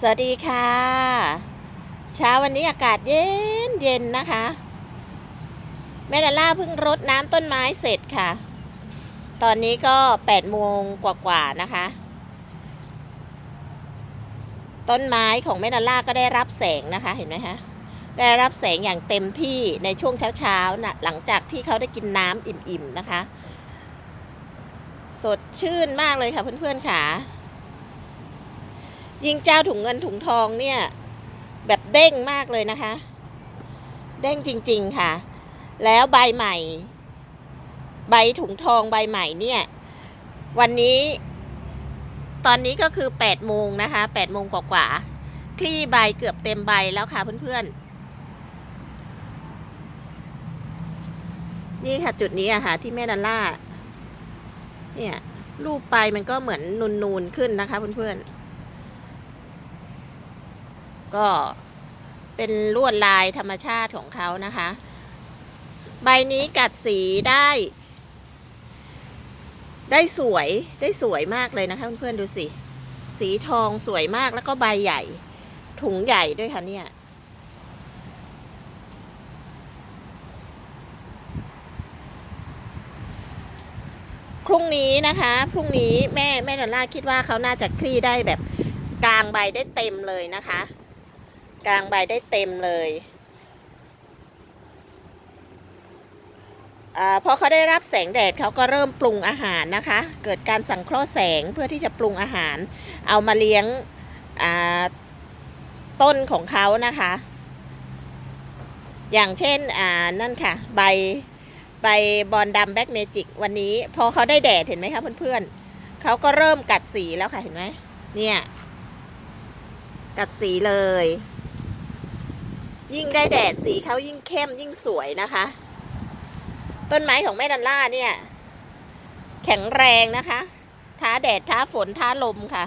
สวัสดีค่ะ เช้าวันนี้อากาศเย็นเย็นนะคะ แม่ดาล่าเพิ่งรดน้ำต้นไม้เสร็จค่ะ ตอนนี้ก็8โมงกว่าๆนะคะ ต้นไม้ของแม่ดาล่าก็ได้รับแสงนะคะเห็นไหมคะได้รับแสงอย่างเต็มที่ในช่วงเช้าๆนะหลังจากที่เขาได้กินน้ำอิ่มๆนะคะ สดชื่นมากเลยค่ะเพื่อนๆค่ะ ยิ่งเจ้าถุงเงินถุงทองเนี่ย แบบเด้งมากเลยนะคะ เด้งจริง ๆค่ะ แล้วใบใหม่ ใบถุงทองใบใหม่เนี่ย วันนี้ ตอนนี้ก็คือ8โมงนะคะ8โมงกว่าๆคลี่ใบเกือบเต็มใบแล้วค่ะเพื่อนๆนี่ค่ะจุดนี้อะค่ะที่แม่ดันล่า เนี่ย รูปไปมันก็เหมือนนูนๆขึ้นนะคะเพื่อนๆ ก็เป็นลวดลายธรรมชาติของเขานะคะ ใบนี้กัดสีได้ ได้สวยได้สวยมากเลยนะคะเพื่อนๆดูสิ สีทองสวยมากแล้วก็ใบใหญ่ ถุงใหญ่ด้วยค่ะเนี่ยพรุ่งนี้นะคะพรุ่งนี้แม่แม่ดอลล่าคิดว่าเขาน่าจะคลี่ได้แบบกลางใบได้เต็มเลยนะคะ กลางใบได้เต็มเลยอาพอเขาได้รับแสงแดดเขาก็เริ่มปรุงอาหารนะคะ เกิดการสังเคราะห์แสงเพื่อที่จะปรุงอาหาร เอามาเลี้ยงอ่าต้นของเขานะคะ อย่างเช่นอ่านั่นค่ะ ใบใบบอลดำแบ็กเมจิกวันนี้ พอเขาได้แดดเห็นไหมคะเพื่อนๆเขาก็เริ่มกัดสีแล้วค่ะเห็นไหมเนี่ย กัดสีเลย ยิ่งได้แดดสีเขายิ่งเข้มยิ่งสวยนะคะ ต้นไม้ของแม่ดันล่าเนี่ย แข็งแรงนะคะ ท้าแดดท้าฝนท้าลมค่ะ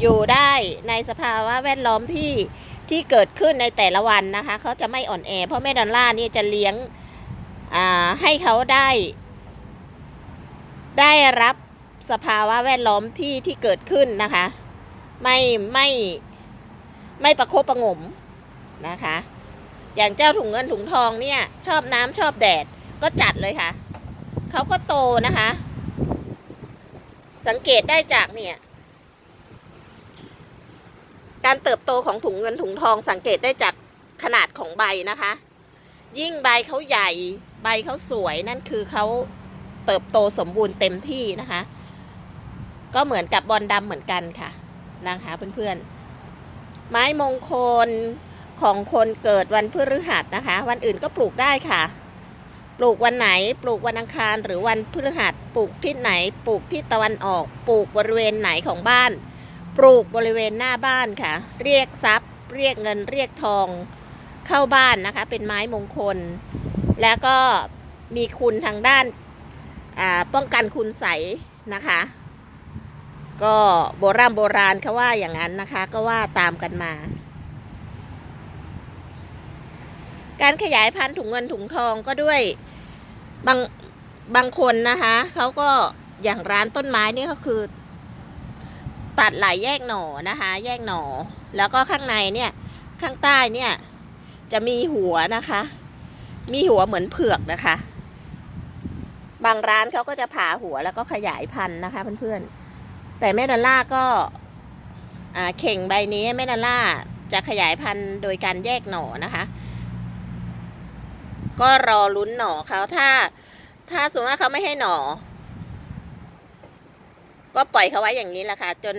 อยู่ได้ในสภาวะแวดล้อมที่ที่เกิดขึ้นในแต่ละวันนะคะเขาจะไม่อ่อนแอ เพราะแม่ดันล่าเนี่ยจะเลี้ยงให้เขาได้ ได้รับสภาวะแวดล้อมที่ที่เกิดขึ้นนะคะ ไม่ไม่ไม่ประคบประงมนะคะ อย่างเจ้าถุงเงินถุงทองเนี่ย ชอบน้ำชอบแดดก็จัดเลยค่ะ เขาก็โตนะคะ สังเกตได้จากเนี่ย การเติบโตของถุงเงินถุงทองสังเกตได้จากขนาดของใบนะคะ ยิ่งใบเขาใหญ่ใบเขาสวยนั่นคือเขาเติบโตสมบูรณ์เต็มที่นะคะ ก็เหมือนกับบอลดำเหมือนกันค่ะนะคะเพื่อนๆไม้มงคล ของคนเกิดวันพฤหัสนะคะ วันอื่นก็ปลูกได้ค่ะ ปลูกวันไหน ปลูกวันอังคารหรือวันพฤหัส ปลูกที่ไหน ปลูกที่ตะวันออก ปลูกบริเวณไหนของบ้าน ปลูกบริเวณหน้าบ้านค่ะ เรียกทรัพย์ เรียกเงิน เรียกทองเข้าบ้านนะคะ เป็นไม้มงคล แล้วก็มีคุณทางด้านาป้องกันคุณใสยนะคะ ก็โบราณโบราณเขาว่าอย่างนั้นนะคะ ก็ว่าตามกันมา การขยายพันธุ์ถุงเงินถุงทองก็ด้วยบางบางคนนะคะเขาก็อย่างร้านต้นไม้นี่ก็คือ ตัดหลายแยกหน่อนะคะ แยกหน่อ แล้วก็ข้างในเนี่ยข้างใต้เนี่ย จะมีหัวนะคะ มีหัวเหมือนเผือกนะคะ บางร้านเขาก็จะผ่าหัวแล้วก็ขยายพันธุ์นะคะเพื่อนๆแต่แม่ดอลล่าก็เข่งใบนี้แม่ดอลล่าจะขยายพันธุ์โดยการแยกหน่อนะคะ ก็รอลุ้นหน่อเขาถ้า ถ้าสมมติว่าเขาไม่ให้หน่อ ก็ปล่อยเขาไว้อย่างนี้แหละค่ะ จน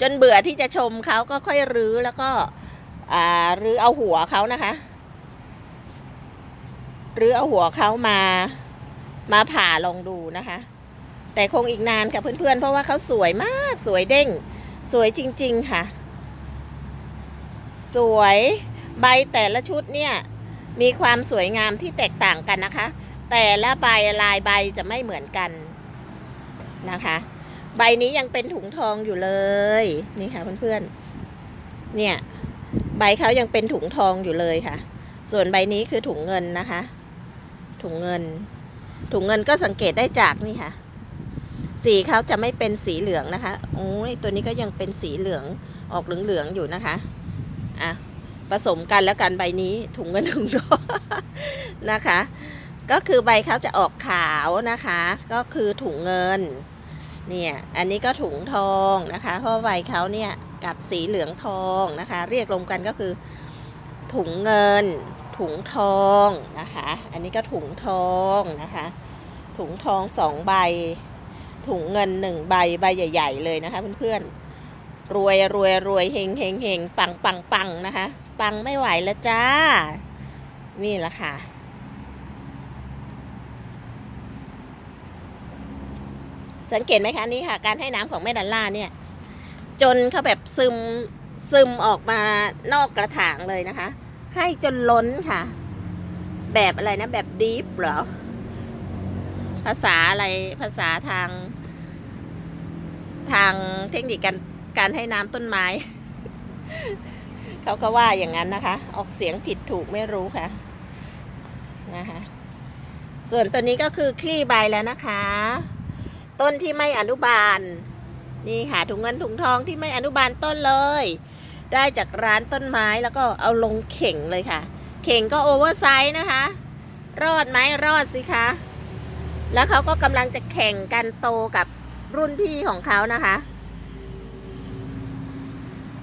จนเบื่อที่จะชมเขาก็ค่อยรื้อแล้วก็อ่ารื้อเอาหัวเขานะคะรื้อเอาหัวเขามามาผ่าลองดูนะคะ แต่คงอีกนานค่ะเพื่อนๆ เพราะว่าเขาสวยมากสวยเด้ง สวยจริง ๆ ค่ะ สวยใบแต่ละชุดเนี่ย มีความสวยงามที่แตกต่างกันนะคะ แต่ละใบลายใบจะไม่เหมือนกันนะคะ ใบนี้ยังเป็นถุงทองอยู่เลย นี่ค่ะเพื่อนๆ เนี่ย ใบเขายังเป็นถุงทองอยู่เลยค่ะ ส่วนใบนี้คือถุงเงินนะคะ ถุงเงิน ถุงเงินก็สังเกตได้จากนี่ค่ะ สีเขาจะไม่เป็นสีเหลืองนะคะ โอ้ยตัวนี้ก็ยังเป็นสีเหลืองออกเหลืองๆอยู่นะคะ อะ ผสมกันแล้วกันใบนี้ถุงเงินถุงทองนะคะ ก็คือใบเขาจะออกขาวนะคะ ก็คือถุงเงินเนี่ยอันนี้ก็ถุงทองนะคะ เพราะใบเขาเนี่ยกัดสีเหลืองทองนะคะ เรียกรวมกันก็คือ ถุงเงิน ถุงทองนะคะ อันนี้ก็ถุงทองนะคะ ถุงทองสองใบ ถุงเงินหนึ่งใบใบใหญ่ ๆ เลยนะคะเพื่อนๆรวยรวยรวยเฮงเฮงเฮงปังปังปังนะคะ ปังไม่ไหวแล้วจ้า นี่แหละค่ะ สังเกตไหมคะนี่ค่ะ การให้น้ำของแม่ดันล่าเนี่ย จนเขาแบบซึมซึมออกมานอกกระถางเลยนะคะ ให้จนล้นค่ะ แบบอะไรนะ แบบดีฟเหรอ ภาษาอะไรภาษาทาง ทางเทคนิคการการให้น้ำต้นไม้ เขาก็ว่าอย่างนั้นนะคะ ออกเสียงผิดถูกไม่รู้ค่ะนะคะส่วนตัวนี้ก็คือคลี่ใบแล้วนะคะ ต้นที่ไม่อนุบาล นี่ค่ะถุงเงินถุงทองที่ไม่อนุบาลต้นเลย ได้จากร้านต้นไม้แล้วก็เอาลงเข่งเลยค่ะ เข่งก็โอเวอร์ไซส์นะคะ รอดไหมรอดสิคะแล้วเขาก็กำลังจะแข่งกันโตกับรุ่นพี่ของเขานะคะ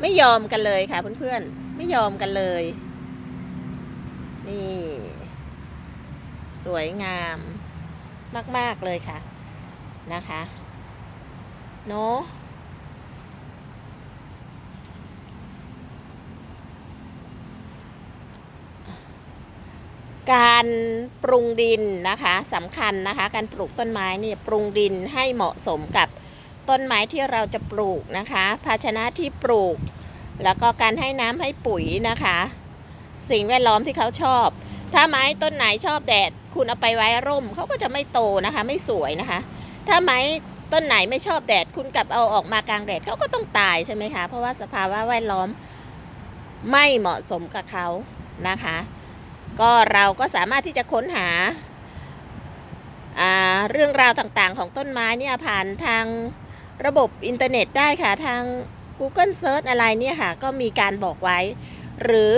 ไม่ยอมกันเลยค่ะเพื่อนๆ ไม่ยอมกันเลย นี่ สวยงามมาก ๆ เลยค่ะ นะคะเนาะการปรุงดินนะคะสำคัญนะคะ การปลูกต้นไม้เนี่ยปรุงดินให้เหมาะสมกับ ต้นไม้ที่เราจะปลูกนะคะ ภาชนะที่ปลูก แล้วก็การให้น้ำให้ปุ๋ยนะคะ สิ่งแวดล้อมที่เขาชอบ ถ้าไม้ต้นไหนชอบแดด คุณเอาไปไว้ร่มเขาก็จะไม่โตนะคะ ไม่สวยนะคะ ถ้าไม้ต้นไหนไม่ชอบแดด คุณกลับเอาออกมากลางแดดเขาก็ต้องตายใช่ไหมคะ เพราะว่าสภาวะแวดล้อมไม่เหมาะสมกับเขานะคะ ก็เราก็สามารถที่จะค้นหาอ่าเรื่องราวต่างๆของต้นไม้เนี่ยผ่านทาง ระบบอินเทอร์เน็ตได้ค่ะทาง Google Search อะไรเนี่ยค่ะ ก็มีการบอกไว้ หรือ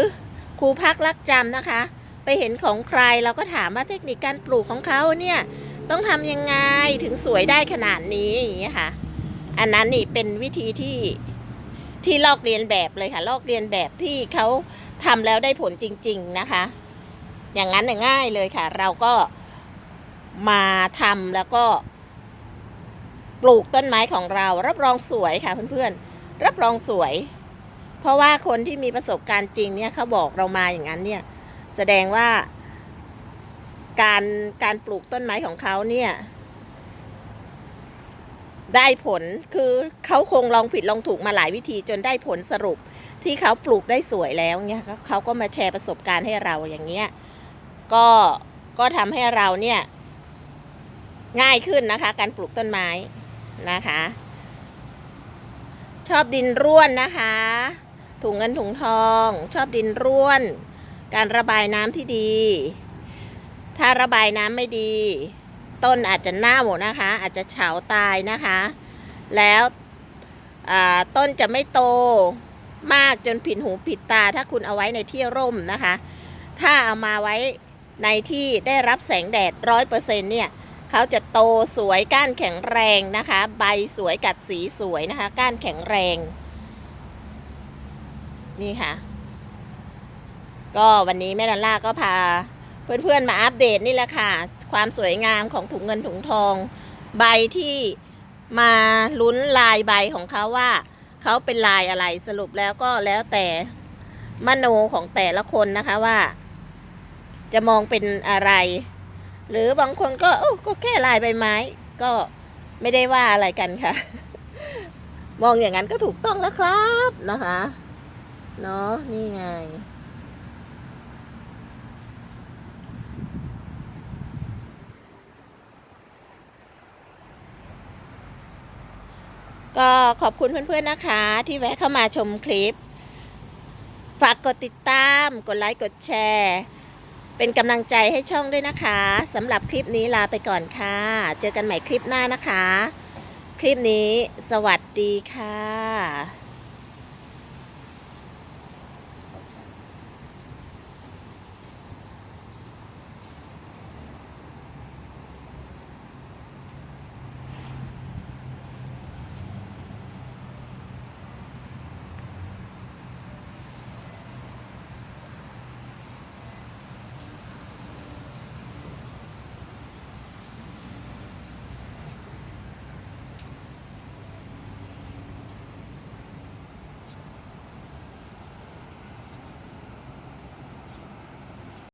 ครูพักรักจำนะคะ ไปเห็นของใครเราก็ถามว่าเทคนิคการปลูกของเขาเนี่ย ต้องทำยังไงถึงสวยได้ขนาดนี้อย่างเงี้ยค่ะ อันนั้นนี่เป็นวิธีที่ที่ลอกเรียนแบบเลยค่ะลอกเรียนแบบที่เขาทำแล้วได้ผลจริง ๆนะคะ อย่างนั้นง่ายเลยค่ะ เราก็มาทำแล้วก็ ปลูกต้นไม้ของเรา รับรองสวยค่ะเพื่อนๆ รับรองสวย เพราะว่าคนที่มีประสบการณ์จริงเนี่ยเขาบอกเรามาอย่างนั้นเนี่ยแสดงว่า การการปลูกต้นไม้ของเขาเนี่ยได้ผลคือเขาคงลองผิดลองถูกมาหลายวิธีจนได้ผลสรุปที่เขาปลูกได้สวยแล้วเนี่ยเขาก็มาแชร์ประสบการณ์ให้เราอย่างเงี้ยก็ก็ทำให้เราเนี่ยง่ายขึ้นนะคะ การปลูกต้นไม้ นะคะ ชอบดินร่วนนะคะ ถุงเงินถุงทอง ชอบดินร่วน การระบายน้ำที่ดี ถ้าระบายน้ำไม่ดี ต้นอาจจะเน่านะคะ อาจจะเฉาตายนะคะ แล้วต้นจะไม่โตมากจนผิดหูผิดตา ถ้าคุณเอาไว้ในที่ร่มนะคะ ถ้าเอามาไว้ในที่ได้รับแสงแดดร้อยเปอร์เซ็นเนี่ย เขาจะโตสวยก้านแข็งแรงนะคะ ใบสวยกัดสีสวยนะคะ ก้านแข็งแรง นี่ค่ะ ก็วันนี้แม่ดอลล่าก็พา เพื่อนๆมาอัปเดตนี่แหละค่ะ ความสวยงามของถุงเงินถุงทอง ใบที่มาลุ้นลายใบของเขาว่าเขาเป็นลายอะไรสรุปแล้วก็แล้วแต่มโนของแต่ละคนนะคะว่า จะมองเป็นอะไร หรือบางคนก็โอ้ก็แค่ลายใบไม้ ก็ไม่ได้ว่าอะไรกันค่ะ มองอย่างนั้นก็ถูกต้องแล้วครับนะคะเนาะนี่ไง ก็ขอบคุณเพื่อนๆนะคะ ที่แวะเข้ามาชมคลิป ฝากกดติดตาม กดไลค์ กดแชร์ เป็นกำลังใจให้ช่องด้วยนะคะสำหรับคลิปนี้ลาไปก่อนค่ะ เจอกันใหม่คลิปหน้านะคะ คลิปนี้สวัสดีค่ะ